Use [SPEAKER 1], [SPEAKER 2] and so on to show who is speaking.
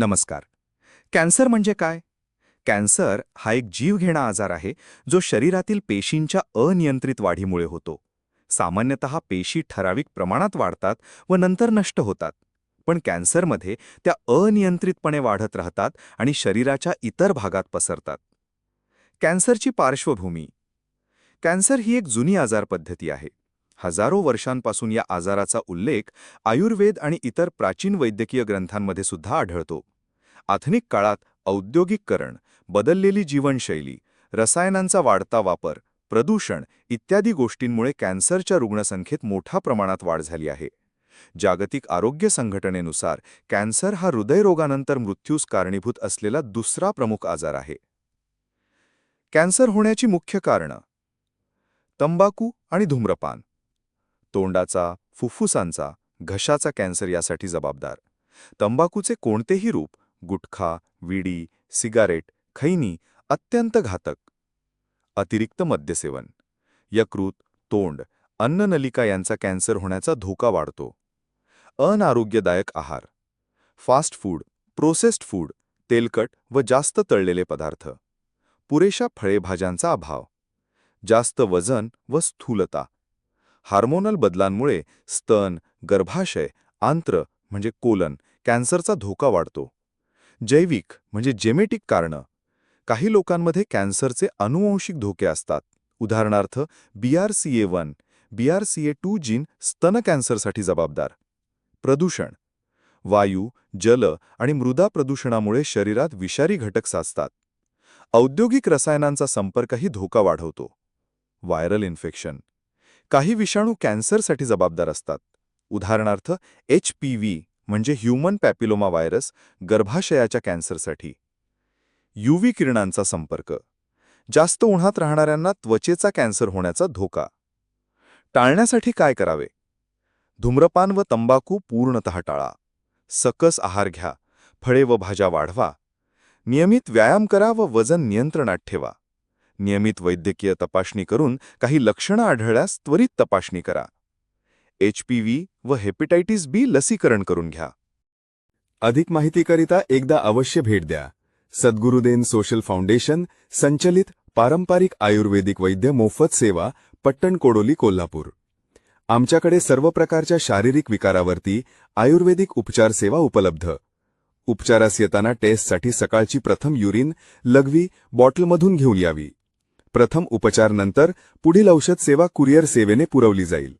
[SPEAKER 1] नमस्कार. कॅन्सर म्हणजे काय? कॅन्सर हा एक जीवघेणा आजार आहे जो शरीरातील पेशींच्या अनियंत्रित वाढीमुळे होतो. सामान्यतः पेशी ठराविक प्रमाणात वाढतात व नंतर नष्ट होतात. पण कॅन्सरमध्ये त्या अनियंत्रितपणे वाढत राहतात आणि शरीराच्या इतर भागात पसरतात. कॅन्सरची पार्श्वभूमी. कॅन्सर ही एक जुनी आजारपद्धती आहे. हजारो वर्षांपासून या आजाराचा उल्लेख आयुर्वेद आणि इतर प्राचीन वैद्यकीय ग्रंथांमध्ये सुद्धा आढळतो. आधुनिक काळात औद्योगिकरण बदललेली जीवनशैली रसायनांचा वाढता वापर प्रदूषण इत्यादी गोष्टींमुळे कॅन्सरच्या रुग्णसंख्येत मोठ्या प्रमाणात वाढ झाली आहे. जागतिक आरोग्य संघटनेनुसार कॅन्सर हा हृदयरोगानंतर मृत्यूस कारणीभूत असलेला दुसरा प्रमुख आजार आहे. कॅन्सर होण्याची मुख्य कारणं तंबाखू आणि धूम्रपान तोंडाचा फुफ्फुसांचा घशाचा कॅन्सर यासाठी जबाबदार. तंबाखूचे कोणतेही रूप गुटखा विडी सिगारेट खैनी अत्यंत घातक. अतिरिक्त मद्यसेवन. यकृत तोंड अन्ननलिका यांचा कॅन्सर होण्याचा धोका वाढतो. अनारोग्यदायक आहार. फास्ट फूड प्रोसेस्ड फूड तेलकट व जास्त तळलेले पदार्थ. पुरेशा फळेभाज्यांचा अभाव. जास्त वजन व स्थूलता. हार्मोनल बदलांमुळे स्तन गर्भाशय आंत्र म्हणजे कोलन कॅन्सरचा धोका वाढतो. जैविक म्हणजे जेमेटिक कारणं. काही लोकांमध्ये कॅन्सरचे अनुवंशिक धोके असतात. उदाहरणार्थ BRCA one BRCA two gene स्तन कॅन्सरसाठी जबाबदार. प्रदूषण. वायू जल आणि मृदा प्रदूषणामुळे शरीरात विषारी घटक साचतात. औद्योगिक रसायनांचा संपर्कही धोका वाढवतो. Viral infection. काही विषाणू कॅन्सरसाठी जबाबदार असतात. उदाहरणार्थ एच पी व्ही म्हणजे ह्युमन पॅपिलोमा व्हायरस गर्भाशयाच्या कॅन्सरसाठी. यूव्ही किरणांचा संपर्क. जास्त उन्हात राहणाऱ्यांना त्वचेचा कॅन्सर होण्याचा धोका. टाळण्यासाठी काय करावे? धूम्रपान व तंबाखू पूर्णतः टाळा. सकस आहार घ्या. फळे व भाज्या वाढवा. नियमित व्यायाम करा व वजन नियंत्रणात ठेवा. नियमित वैद्यकीय तपासणी करून काही लक्षणं आढळल्यास त्वरित तपासणी करा. एच पी व्ही व हेपेटायटिस बी लसीकरण करून घ्या.
[SPEAKER 2] अधिक माहितीकरिता एकदा अवश्य भेट द्या. सद्गुरुदेन सोशल फाउंडेशन संचलित पारंपरिक आयुर्वेदिक वैद्य मोफत सेवा पट्टण कोडोली कोल्हापूर. आमच्याकडे सर्व प्रकारच्या शारीरिक विकारावरती आयुर्वेदिक उपचार सेवा उपलब्ध. उपचारास येताना टेस्टसाठी सकाळची प्रथम युरिन लघवी बॉटलमधून घेऊन यावी. प्रथम उपचार नंतर पुढील औषध सेवा कुरिअर सेवेने पुरवली जाईल.